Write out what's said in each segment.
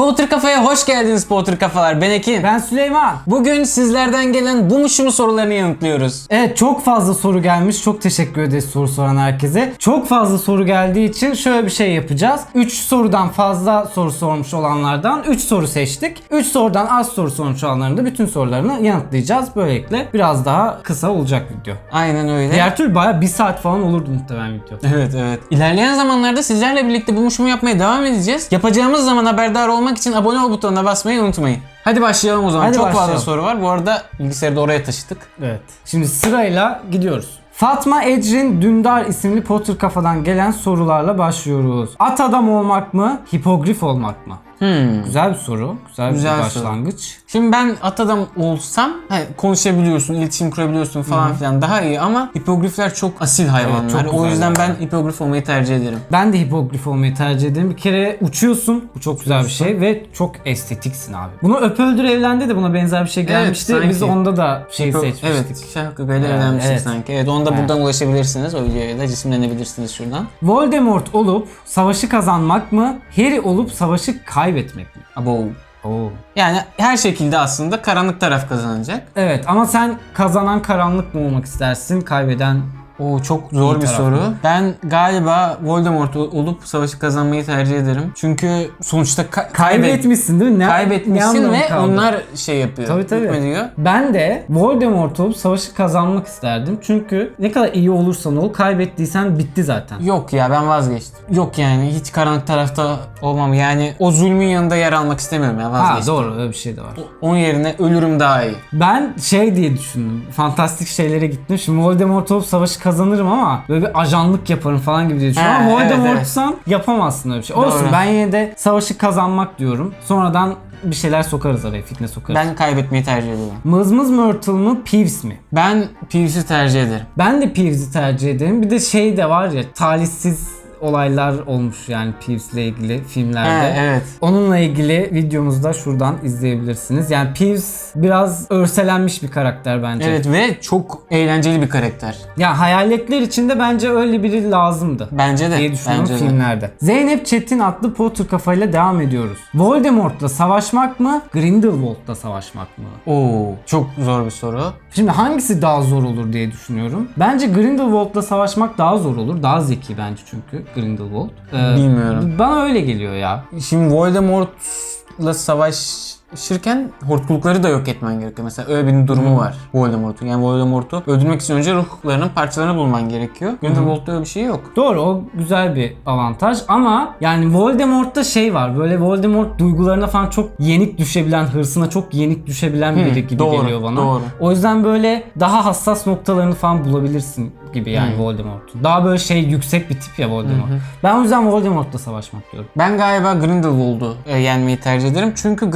Potter Kafa'ya hoş geldiniz Potter Kafalar. Ben Ekin. Ben Süleyman. Bugün sizlerden gelen bu mu şu mu sorularını yanıtlıyoruz. Evet çok fazla soru gelmiş. Çok teşekkür ederiz soru soran herkese. Çok fazla soru geldiği için şöyle bir şey yapacağız. 3 sorudan fazla soru sormuş olanlardan 3 soru seçtik. 3 sorudan az soru sormuş olanların da bütün sorularını yanıtlayacağız. Böylelikle biraz daha kısa olacak video. Aynen öyle. Diğer türlü baya bir saat falan olurdu muhtemelen video. Evet evet. İlerleyen zamanlarda sizlerle birlikte bu mu şu mu yapmaya devam edeceğiz. Yapacağımız zaman haberdar olmak için abone ol butonuna basmayı unutmayın. Hadi başlayalım o zaman. Hadi Çok fazla başlayalım. soru var. Bu arada bilgisayarı da oraya taşıdık. Evet. Şimdi sırayla gidiyoruz. Fatma Ecrin Dündar isimli Potter kafadan gelen sorularla başlıyoruz. At adam olmak mı, hipogrif olmak mı? Hmm. Güzel bir soru. Güzel, Güzel bir soru. başlangıç. Şimdi ben at adam olsam he, konuşabiliyorsun, iletişim kurabiliyorsun falan filan daha iyi ama hipogrifler çok asil hayvanlar. çok o yüzden ben hipogrif olmayı tercih ederim. Ben de hipogrif olmayı tercih ederim. Bir kere uçuyorsun. Bu çok güzel bir şey ve çok estetiksin abi. Bunu Öp Öldür Evlendi de buna benzer bir şey gelmişti. sanki. Biz onda da şey Hipo- seçmiştik. Evet, şarkı böyle Yani, öğrenmiştik evet. sanki. Evet, onu da Evet. buradan ulaşabilirsiniz. O videoya da cisimlenebilirsiniz şuradan. Voldemort olup savaşı kazanmak mı? Harry olup savaşı kaybetmek mi? Abo. Oo. Yani her şekilde aslında karanlık taraf kazanacak. Evet ama sen kazanan karanlık mı olmak istersin? Kaybeden O çok zor bir soru. Ben galiba Voldemort ol- olup savaşı kazanmayı tercih ederim. Çünkü sonuçta ka- kaybet kaybetmişsin değil mi? Ne, ne kaybetmişsin anlamı ve kaldı? onlar şey yapıyor. Tabii, tabii. hükmediyor. Ben de Voldemort olup savaşı kazanmak isterdim. Çünkü ne kadar iyi olursan ol kaybettiysen bitti zaten. Yok ya ben vazgeçtim. Yok yani hiç karanlık tarafta olmam. Yani o zulmün yanında yer almak istemiyorum ya Ha vazgeçtim. doğru öyle bir şey de var. Onun yerine ölürüm daha iyi. Ben şey diye düşündüm. Fantastik şeylere gittim. Şimdi Voldemort olup savaşı kazanırım ama böyle bir ajanlık yaparım falan gibi diye düşünüyorum. Ha, Ama evet, Voldemort'san yapamazsın öyle bir şey. Olsun Doğru. ben yine de savaşı kazanmak diyorum. Sonradan bir şeyler sokarız araya, fitne sokarız. Ben kaybetmeyi tercih ediyorum. Mızmız Myrtle mı, Peeves mi? Ben Peeves'i tercih ederim. Ben de Peeves'i tercih ederim. Bir de şey de var ya, talihsiz olaylar olmuş yani Peeves'le ilgili filmlerde. He, evet. Onunla ilgili videomuzda şuradan izleyebilirsiniz. Yani Peeves biraz örselenmiş bir karakter bence. Evet ve çok eğlenceli bir karakter. Ya hayaletler içinde bence öyle biri lazımdı. Bence de. diye düşünüyorum Bence de. filmlerde. Zeynep Çetin adlı Potter kafayla devam ediyoruz. Voldemort'la savaşmak mı? Grindelwald'la savaşmak mı? Oo, çok zor bir soru. Şimdi hangisi daha zor olur diye düşünüyorum. Bence Grindelwald'la savaşmak daha zor olur. Daha zeki bence çünkü Grindelwald. Ee, Bilmiyorum. Bana öyle geliyor ya. Şimdi Voldemort'la savaşırken hortkulukları da yok etmen gerekiyor. Mesela öyle bir durumu var Voldemort'un. Yani Voldemort'u öldürmek için önce ruhlarının parçalarını bulman gerekiyor. Grindelwald'da öyle bir şey yok. Doğru o güzel bir avantaj ama yani Voldemort'ta şey var böyle Voldemort duygularına falan çok yenik düşebilen hırsına çok yenik düşebilen biri gibi doğru, geliyor bana. doğru. O yüzden böyle daha hassas noktalarını falan bulabilirsin gibi yani Voldemort'un. Daha böyle şey yüksek bir tip ya Voldemort. Ben o yüzden Voldemort'la savaşmak diyorum. Ben galiba Grindelwald'u e, yenmeyi tercih ederim. Çünkü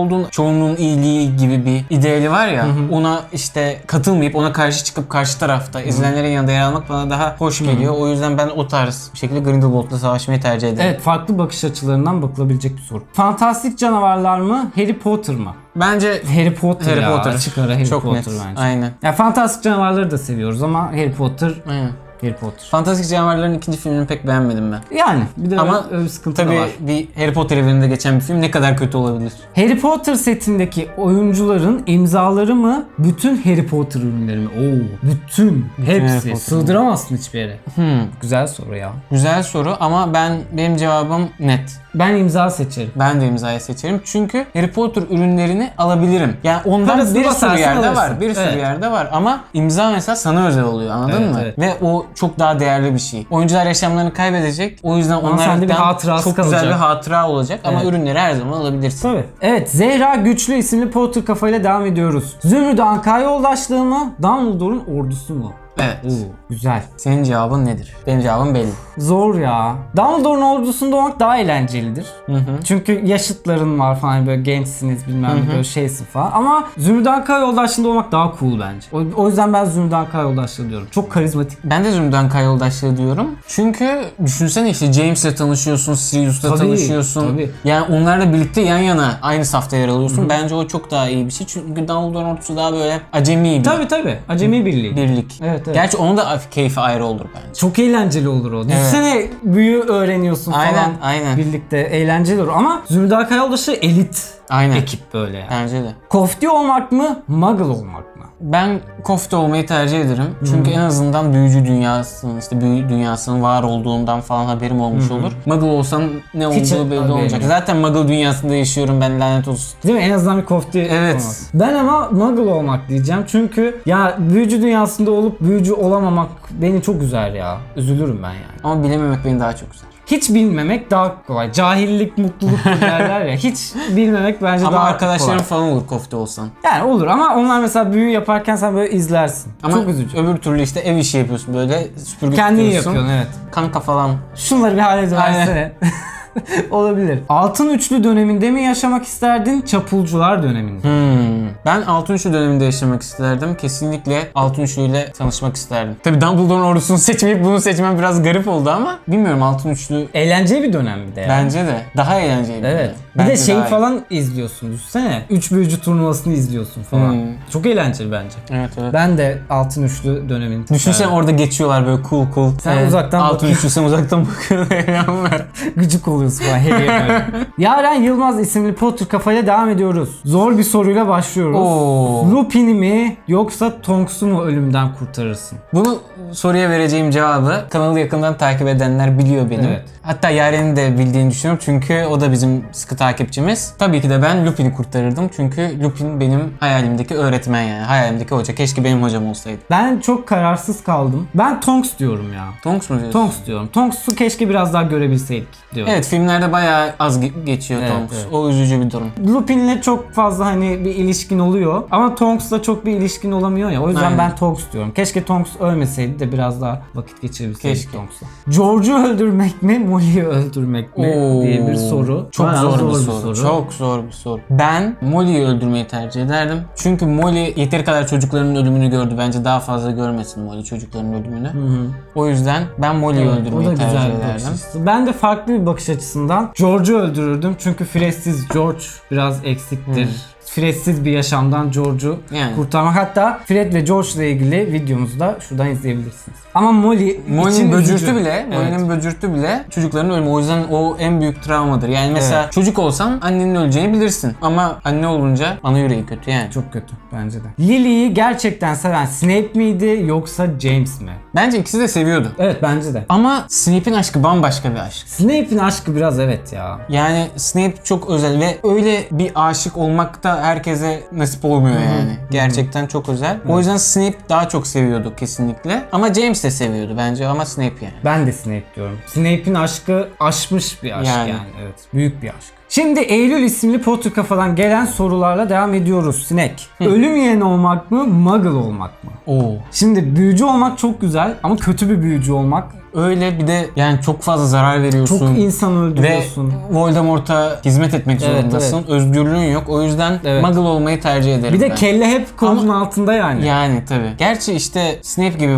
Grindelwald'un çoğunluğun iyiliği gibi bir ideali var ya. Ona işte katılmayıp ona karşı çıkıp karşı tarafta izleyenlerin yanında yer almak bana daha hoş geliyor. O yüzden ben o tarz bir şekilde Grindelwald'la savaşmayı tercih ederim. Evet farklı bakış açılarından bakılabilecek bir soru. Fantastik canavarlar mı? Harry Potter mı? Bence Harry Potter Harry ya. Potter. Açık ara Harry Çok Potter net. bence. Aynen. Ya fantastik canavarları da seviyoruz ama Harry Potter Aynen. Harry Potter. Fantastik Canavarların ikinci filmini pek beğenmedim ben. Yani bir de Ama öyle, bir sıkıntı da Tabii var. bir Harry Potter evreninde geçen bir film ne kadar kötü olabilir? Harry Potter setindeki oyuncuların imzaları mı? Bütün Harry Potter ürünleri mi? Oo, bütün. Harry hepsi. Sığdıramazsın hiçbir yere. Hmm. Güzel soru ya. Güzel soru ama ben benim cevabım net. Ben imza seçerim. Ben de imzayı seçerim. Çünkü Harry Potter ürünlerini alabilirim. Yani ondan Parasını bir sürü basarsın, yerde alırsın. var. Bir sürü Evet. yerde var ama imza mesela sana özel oluyor anladın Evet, mı? evet. Ve o çok daha değerli bir şey. Oyuncular yaşamlarını kaybedecek. O yüzden Ama sende bir onlardan hatırası çok güzel kalacak. bir hatıra olacak ama Evet. ürünleri her zaman alabilirsin. Tabii. Evet Zehra Güçlü isimli Potter kafayla devam ediyoruz. Zümrüt Anka yoldaşlığı mı? Dumbledore'un ordusu mu? Evet. Oo, güzel. Senin cevabın nedir? Benim cevabım belli. Zor ya. Dumbledore'un ordusunda olmak daha eğlencelidir. Hı hı. Çünkü yaşıtların var falan böyle gençsiniz bilmem ne böyle şeysin falan. Ama Zümrüt Anka yoldaşlığında olmak daha cool bence. O, o yüzden ben Zümrüt Anka yoldaşlığı diyorum. Çok karizmatik. Ben de Zümrüt'ten Kayoldaşlığı diyorum. Çünkü düşünsene işte James'le tanışıyorsun, Sirius'la Tabii, tanışıyorsun. tabii. Yani onlarla birlikte yan yana aynı safta yer alıyorsun. Bence o çok daha iyi bir şey. Çünkü Dumbledore'un ordusu daha böyle acemi bir Tabii tabii. Acemi birliği. birlik. Evet evet. Gerçi onun da keyfi ayrı olur bence. Çok eğlenceli olur o. Düşünsene büyü öğreniyorsun Aynen, falan. aynen. Birlikte eğlenceli olur ama Zümrüt Kayoldaşı elit Aynen. ekip böyle yani. Bence de. Kofti olmak mı, muggle olmak? Ben kofte olmayı tercih ederim. Çünkü en azından büyücü dünyasının işte büyü dünyasının var olduğundan falan haberim olmuş olur. Muggle olsam ne Hiç olduğu belli haberim olmayacak. yok. Zaten Muggle dünyasında yaşıyorum ben lanet olsun. Değil mi? En azından bir kofti Evet. olmak. Ben ama muggle olmak diyeceğim. Çünkü ya büyücü dünyasında olup büyücü olamamak beni çok üzer ya. Üzülürüm ben yani. Ama bilememek beni daha çok üzer. Hiç bilmemek daha kolay. Cahillik mutluluk derler ya. Hiç bilmemek bence Ama daha kolay. falan olur kofte olsan. Yani olur ama onlar mesela büyü yaparken sen böyle izlersin. Ama çok üzücü. öbür türlü işte ev işi yapıyorsun böyle süpürge Kendin tutuyorsun. yapıyorsun evet. Kanka falan. Şunları bir hallediversene. Olabilir. Altın üçlü döneminde mi yaşamak isterdin? Çapulcular döneminde. Hmm. Ben Altın Üçlü döneminde yaşamak isterdim. Kesinlikle Altın Üçlü ile tanışmak isterdim. Tabi Dumbledore'un ordusunu seçmeyip bunu seçmem biraz garip oldu ama bilmiyorum Altın Üçlü Eğlenceli bir dönem bir de yani. bence de daha eğlenceli. Evet. Bir de şey falan izliyorsun düşünsene. Üç büyücü turnuvasını izliyorsun falan. Hmm. Çok eğlenceli bence. Evet evet. Ben de altın üçlü dönemini Düşünsene isterdim. orada geçiyorlar böyle cool cool. Sen uzaktan Altın bakıyorsun. Üçlü sen uzaktan bakıyorsun. Gıcık oluyorsun falan. Yaren Yılmaz isimli Potter kafayla devam ediyoruz. Zor bir soruyla başlıyoruz. Oo. Lupin'i mi yoksa Tonks'u mu ölümden kurtarırsın? Bunu soruya vereceğim cevabı kanalı yakından takip edenler biliyor benim. Evet. Hatta Yaren'in de bildiğini düşünüyorum çünkü o da bizim sıkı takipçimiz. Tabii ki de ben Lupin'i kurtarırdım çünkü Lupin benim hayalimdeki öğretmen yani. Hayalimdeki hoca. Keşke benim hocam olsaydı. Ben çok kararsız kaldım. Ben Tonks diyorum ya. Tonks mu diyorsun? Tonks diyorum. Tonks'u keşke biraz daha görebilseydik diyorum. Evet filmlerde bayağı az ge- geçiyor Evet, Tonks. evet. O üzücü bir durum. Lupin'le çok fazla hani bir ilişkin oluyor ama Tonks'la çok bir ilişkin olamıyor ya. O yüzden Aynen. ben Tonks diyorum. Keşke Tonks ölmeseydi de biraz daha vakit geçirebilseydik Keşke. Tonks'la. George'u öldürmek mi, Molly'yi öldürmek mi Oo. diye bir soru. Çok Bayağı zor, bir, soru. Çok zor bir soru. Ben Molly'yi öldürmeyi tercih ederdim. Çünkü Molly yeteri kadar çocuklarının ölümünü gördü. Bence daha fazla görmesin Molly çocukların ölümünü. O yüzden ben Molly'yi Evet, o da öldürmeyi tercih güzel bir bakış ederdim. açısı. Ben de farklı bir bakış açısından George'u öldürürdüm. Çünkü Fred'siz George biraz eksiktir. Fred'siz bir yaşamdan George'u Yani. kurtarmak. Hatta Fred ve George ile ilgili videomuzu da şuradan izleyebilirsiniz. Ama Molly için Molly'nin böcürtü üzücü. bile, Evet. Molly'nin böcürtü bile çocukların ölümü. O yüzden o en büyük travmadır. Yani mesela çocuk olsan annenin öleceğini bilirsin. Ama anne olunca ana yüreği kötü yani. Çok kötü bence de. Lily'yi gerçekten seven Snape miydi yoksa James mi? Bence ikisi de seviyordu. Evet bence de. Ama Snape'in aşkı bambaşka bir aşk. Snape'in aşkı biraz evet ya. Yani Snape çok özel ve öyle bir aşık olmak da herkese nasip olmuyor yani. Gerçekten çok özel. O yüzden Snape daha çok seviyordu kesinlikle. Ama James de seviyordu bence ama Snape yani. Ben de Snape diyorum. Snape'in aşkı aşmış bir aşk yani. Yani. evet. Büyük bir aşk. Şimdi Eylül isimli Potter kafadan gelen sorularla devam ediyoruz. Sinek. Ölüm yeğeni olmak mı, muggle olmak mı? Oo. Şimdi büyücü olmak çok güzel ama kötü bir büyücü olmak Öyle bir de yani çok fazla zarar veriyorsun. çok insan ve öldürüyorsun. Voldemort'a hizmet etmek Evet, zorundasın. Özgürlüğün yok. O yüzden Evet. Muggle olmayı tercih ederim Bir de ben. kelle hep kolun altında yani. Yani tabii. Gerçi işte Snape gibi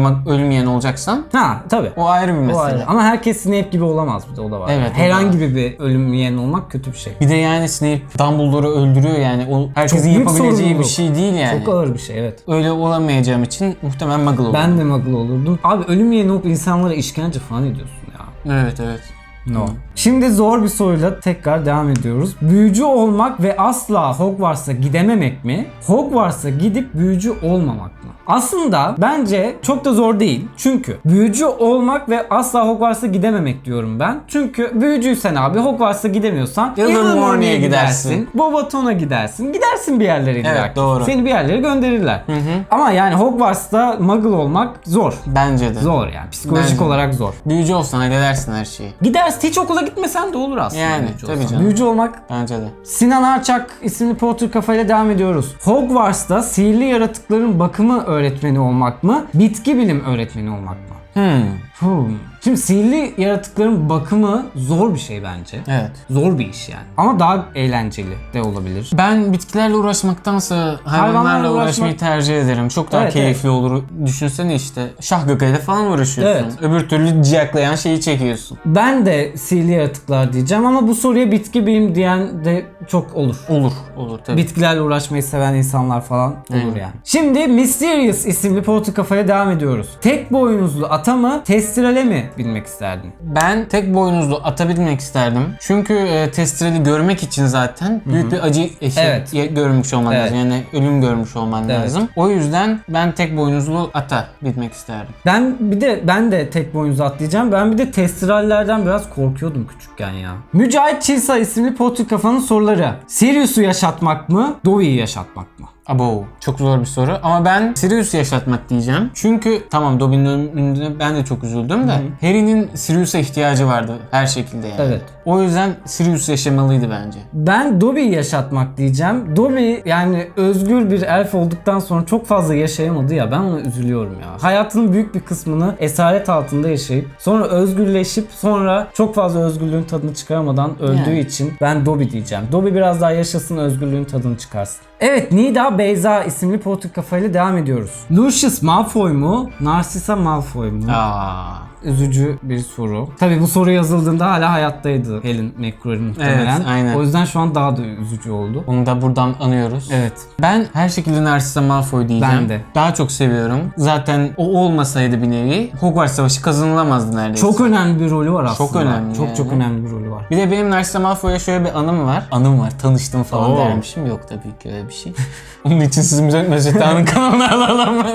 yiyen olacaksan Ha tabii. o ayrı bir mesele. O ayrı. Ama herkes Snape gibi olamaz bir de o da var. Evet, Herhangi bir ölüm yiyen olmak kötü bir şey. Bir de yani Snape Dumbledore'u öldürüyor yani. O herkesin büyük yapabileceği bir şey değil yani. Çok ağır bir şey evet. Öyle olamayacağım için muhtemelen Muggle olurum. Ben de muggle olurdum. Abi ölüm olup insanlara işkence falan ediyorsun ya. Evet evet. No. Şimdi zor bir soruyla tekrar devam ediyoruz. Büyücü olmak ve asla Hogwarts'a gidememek mi? Hogwarts'a gidip büyücü olmamak? Aslında bence çok da zor değil. Çünkü büyücü olmak ve asla Hogwarts'a gidememek diyorum ben. Çünkü büyücüysen abi Hogwarts'a gidemiyorsan Ilvermorny'e gidersin. gidersin. Bobaton'a gidersin. Gidersin bir yerlere Evet, ki. doğru. Seni bir yerlere gönderirler. Ama yani Hogwarts'ta muggle olmak zor. Bence de. Zor yani. Psikolojik Bence de. olarak zor. Büyücü olsan halledersin her şeyi. Gidersin hiç okula gitmesen de olur aslında. Yani, büyücü tabii olsan. canım. Büyücü olmak. Bence de. Sinan Arçak isimli Potter kafayla devam ediyoruz. Hogwarts'ta sihirli yaratıkların bakımı öğretmeni olmak mı? Bitki bilim öğretmeni olmak mı? Hmm. Hmm. Şimdi sihirli yaratıkların bakımı zor bir şey bence. Evet. Zor bir iş yani. Ama daha eğlenceli de olabilir. Ben bitkilerle uğraşmaktansa hayvanlarla Hayvanlarla uğraşmayı uğraşmak- tercih ederim. Çok daha Evet, keyifli olur. Düşünsene işte şah gagayla falan uğraşıyorsun. Evet. Öbür türlü ciyaklayan şeyi çekiyorsun. Ben de sihirli yaratıklar diyeceğim ama bu soruya bitki bilim diyen de çok olur. Olur. Olur tabii. Bitkilerle uğraşmayı seven insanlar falan olur Aynen. yani. Şimdi Mysterious isimli portu kafaya devam ediyoruz. Tek boynuzlu ata mı, testrale mi bilmek isterdin? Ben tek boynuzlu ata binmek isterdim. Çünkü e, testreli görmek için zaten büyük bir acı eşi Evet. ye- görmüş olman Evet. lazım. Yani ölüm görmüş olman Evet. lazım. O yüzden ben tek boynuzlu ata binmek isterdim. Ben bir de ben de tek boynuzlu atlayacağım. Ben bir de testrallerden biraz korkuyordum küçükken ya. Mücahit Çilsa isimli portu kafanın soruları. Sirius'u yaşatmak mı, Dewey'i yaşatmak mı? Abo çok zor bir soru ama ben Sirius'u yaşatmak diyeceğim. Çünkü tamam Dobby'nin ölümünde ben de çok üzüldüm de Harry'nin Sirius'a ihtiyacı vardı her şekilde yani. Evet. O yüzden Sirius yaşamalıydı bence. Ben Dobby'yi yaşatmak diyeceğim. Dobby yani özgür bir elf olduktan sonra çok fazla yaşayamadı ya ben ona üzülüyorum ya. Hayatının büyük bir kısmını esaret altında yaşayıp sonra özgürleşip sonra çok fazla özgürlüğün tadını çıkaramadan öldüğü Yani. için ben Dobby diyeceğim. Dobby biraz daha yaşasın özgürlüğün tadını çıkarsın. Evet Nida Beyza isimli politik kafayla devam ediyoruz. Lucius Malfoy mu? Narcissa Malfoy mu? Aa. Üzücü bir soru. Tabii bu soru yazıldığında hala hayattaydı Helen McCrory muhtemelen. Evet, aynen. O yüzden şu an daha da üzücü oldu. Onu da buradan anıyoruz. Evet. Ben her şekilde Narcissa Malfoy diyeceğim. Ben de. Daha çok seviyorum. Zaten o olmasaydı bir nevi Hogwarts Savaşı kazanılamazdı neredeyse. Çok önemli bir rolü var aslında. Çok önemli Çok yani. çok önemli bir rolü var. Bir de benim Narcissa Malfoy'a şöyle bir anım var. Anım var. Tanıştım falan Oo. dermişim. Yok tabii ki öyle bir şey. Onun için sizin Mesut'un kanalına alalım.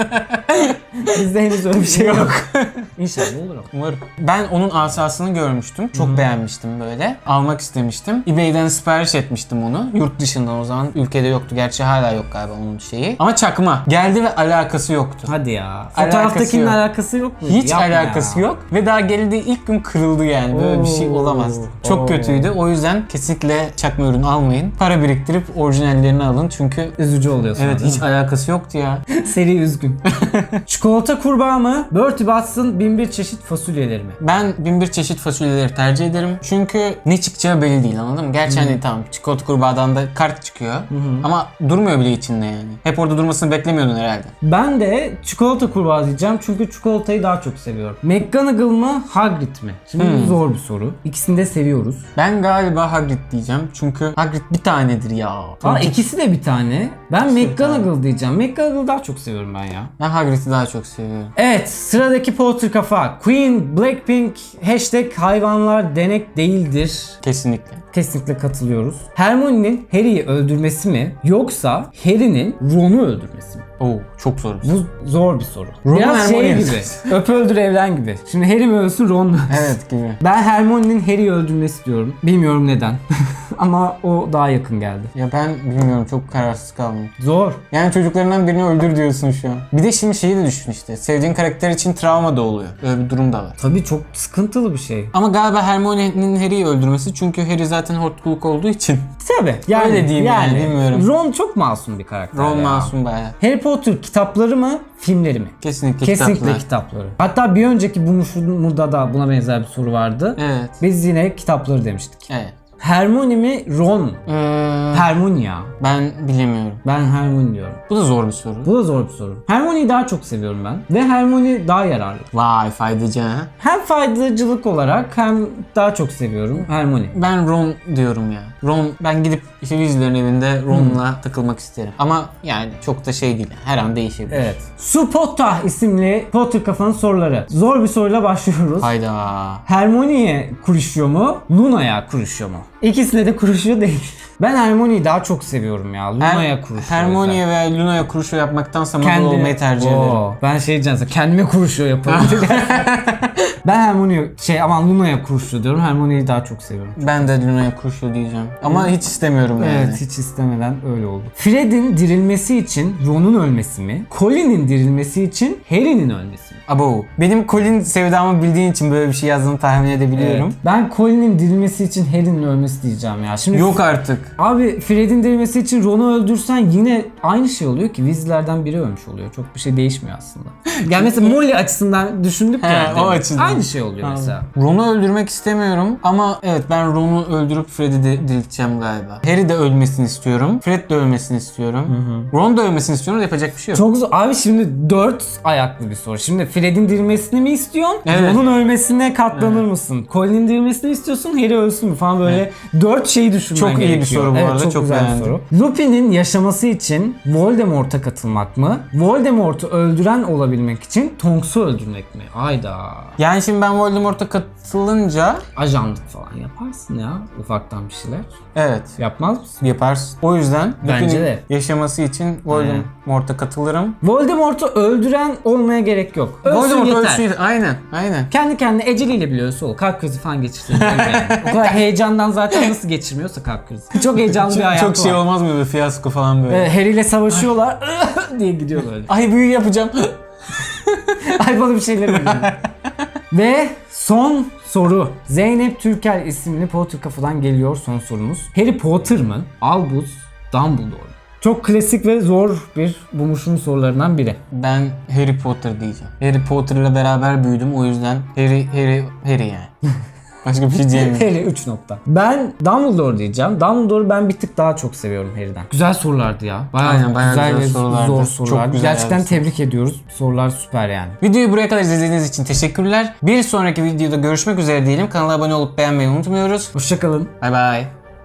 Bizde henüz öyle bir şey yok. İnşallah olur ama. Umarım. Ben onun asasını görmüştüm. Çok beğenmiştim böyle. Almak istemiştim. eBay'den sipariş etmiştim onu. Yurt dışından o zaman ülkede yoktu. Gerçi hala yok galiba onun şeyi. Ama çakma. Geldi ve alakası yoktu. Hadi ya. Alakası Fotoğraftakinin yok. alakası yok mu? Hiç Yapma alakası ya. yok ve daha geldiği ilk gün kırıldı yani. Böyle bir şey Oo. olamazdı. Çok Oo. kötüydü. O yüzden kesinlikle çakma ürün almayın. Para biriktirip orijinallerini alın çünkü Üzücü oluyor sonra Evet değil hiç mi? alakası yoktu ya. Seri üzgün. Çikolata kurbağa mı? Bertie Batts'ın bin bir çeşit fasulyeleri mi? Ben bin bir çeşit fasulyeleri tercih ederim. Çünkü ne çıkacağı belli değil anladın mı? Gerçi hani tamam çikolata kurbağadan da kart çıkıyor. Ama durmuyor bile içinde yani. Hep orada durmasını beklemiyordun herhalde. Ben de çikolata kurbağa diyeceğim çünkü çikolatayı daha çok seviyorum. McGonagall mı Hagrid mi? Şimdi bu zor bir soru. İkisini de seviyoruz. Ben galiba Hagrid diyeceğim. Çünkü Hagrid bir tanedir ya. Aa ikisi de bir tane. Ben McGonagall diyeceğim. McGonagall daha çok seviyorum ben ya. Ben Hagrid'i daha çok seviyorum. Evet sıradaki Potter kafa. Queen, Blackpink, hashtag hayvanlar denek değildir. Kesinlikle. Kesinlikle katılıyoruz. Hermione'nin Harry'i öldürmesi mi yoksa Harry'nin Ron'u öldürmesi mi? Oo çok zor. bir. Bu zor bir soru. Ron'u Biraz şey gibi. Öp öldür evlen gibi. Şimdi Harry mi ölsün Ron mu? Evet gibi. Ben Hermione'nin Harry'i öldürmesi diyorum. Bilmiyorum neden. Ama o daha yakın geldi. Ya ben bilmiyorum çok kararsız kaldım. Zor. Yani çocuklarından birini öldür diyorsun şu an. Bir de şimdi şeyi de düşün işte. Sevdiğin karakter için travma da oluyor. Öyle bir durum da var. Tabii çok sıkıntılı bir şey. Ama galiba Hermione'nin Harry'i öldürmesi çünkü Harry zaten hortkuluk olduğu için. Tabii. Öyle diyeyim yani, bilmiyorum. Ron çok masum bir karakter Ron ya. masum baya. Harry Potter kitapları mı, filmleri mi? Kesinlikle, Kesinlikle kitaplar. kitapları. Hatta bir önceki buluşmada da buna benzer bir soru vardı. Evet. Biz yine kitapları demiştik. Evet. Hermione mi, Ron? Ee, Hermione ya. ben bilemiyorum. Ben Hermione diyorum. Bu da zor bir soru. Bu da zor bir soru. Hermione'yi daha çok seviyorum ben. Ve Hermione daha yararlı. Vay faydacı ha. Hem faydacılık olarak hem daha çok seviyorum Hermione. Ben Ron diyorum ya. Ron ben gidip işte Weasley'lerin evinde Ron'la takılmak isterim. Ama yani çok da şey değil. Her an değişebilir. Evet. Su Potter isimli Potter kafanın soruları. Zor bir soruyla başlıyoruz. Hayda. Hermione'ye kuruşuyor mu? Luna'ya kuruşuyor mu? İkisine de kuruşuyor değil. Ben Hermione'yi daha çok seviyorum ya. Luna'ya kuruşuyor. Hermione'ye veya Luna'ya kuruşu yapmaktansa Muggle Kendi... olmayı tercih ederim. Oo, Ben şey diyeceğim kendime kuruşuyor yaparım. Ben Hermione'yi şey aman Luna'ya kurşu diyorum. Hermione'yi daha çok seviyorum. Ben de Luna'ya kurşu diyeceğim. Ama hiç istemiyorum yani. Evet hiç istemeden öyle oldu. Fred'in dirilmesi için Ron'un ölmesi mi? Colin'in dirilmesi için Harry'nin ölmesi mi? Abo. Benim Colin sevdamı bildiğin için böyle bir şey yazdığını tahmin edebiliyorum. Evet. Ben Colin'in dirilmesi için Harry'nin ölmesi diyeceğim ya. Şimdi Yok artık. Abi Fred'in dirilmesi için Ron'u öldürsen yine aynı şey oluyor ki Weasley'lerden biri ölmüş oluyor. Çok bir şey değişmiyor aslında. yani mesela Molly açısından düşündük He, ya. o açıdan. Aynı şey oluyor mesela. Ron'u öldürmek istemiyorum ama evet ben Ron'u öldürüp Fred'i de dirilteceğim galiba. Harry de ölmesini istiyorum. Fred de ölmesini istiyorum. Ron da ölmesini istiyorum. Yapacak bir şey yok. Çok zor. Abi şimdi dört ayaklı bir soru. Şimdi Fred'in dirilmesini mi istiyorsun? Evet. Ron'un ölmesine katlanır mısın? Colin'in dirilmesini istiyorsun? Harry ölsün mü falan böyle dört şeyi düşünmen Çok iyi bir gerekiyor. Soru bu evet, arada, Çok, çok güzel beğendim. soru. Lupin'in yaşaması için Voldemort'a katılmak mı? Voldemort'u öldüren olabilmek için Tonks'u öldürmek mi? Ayda. Yani şimdi ben Voldemort'a katılınca Ajanlık falan yaparsın ya ufaktan bir şeyler. evet Yapmaz mısın? yaparsın. O yüzden Bence Lupin'in de. yaşaması için Voldemort'a katılırım. Voldemort'u öldüren olmaya gerek yok. Ölsün Voldemort yeter. ölsün. Aynen. Aynen. Kendi kendine eceliyle biliyorsa o kalp krizi falan geçirsin. yani. o kadar heyecandan zaten nasıl geçirmiyorsa kalp krizi. Çok heyecanlı bir hayatı çok şey var. olmaz mı böyle fiyasko falan böyle. Ee, Harry ile savaşıyorlar diye gidiyorlar öyle. Ay büyü yapacağım. Ay bana bir şeyler oluyor. Ve son soru. Zeynep Türkel isimli Potter kafadan geliyor son sorumuz. Harry Potter mı? Albus Dumbledore mu? Çok klasik ve zor bir bulmuşun sorularından biri. ben Harry Potter diyeceğim. Harry Potter'la beraber büyüdüm o yüzden Harry Harry Harry yani. Başka bir şey diyemiyorum. Harry 3 nokta. Ben Dumbledore diyeceğim. Dumbledore'u ben bir tık daha çok seviyorum Harry'den. Güzel sorulardı ya. Bayağı, Aynen, bayağı güzel, güzel sorulardı. zor Çok sorulardı. güzel Gerçekten yazmışsın. tebrik ediyoruz. Sorular süper yani. Videoyu buraya kadar izlediğiniz için teşekkürler. Bir sonraki videoda görüşmek üzere diyelim. Kanala abone olup beğenmeyi unutmuyoruz. Hoşçakalın. Bay bay.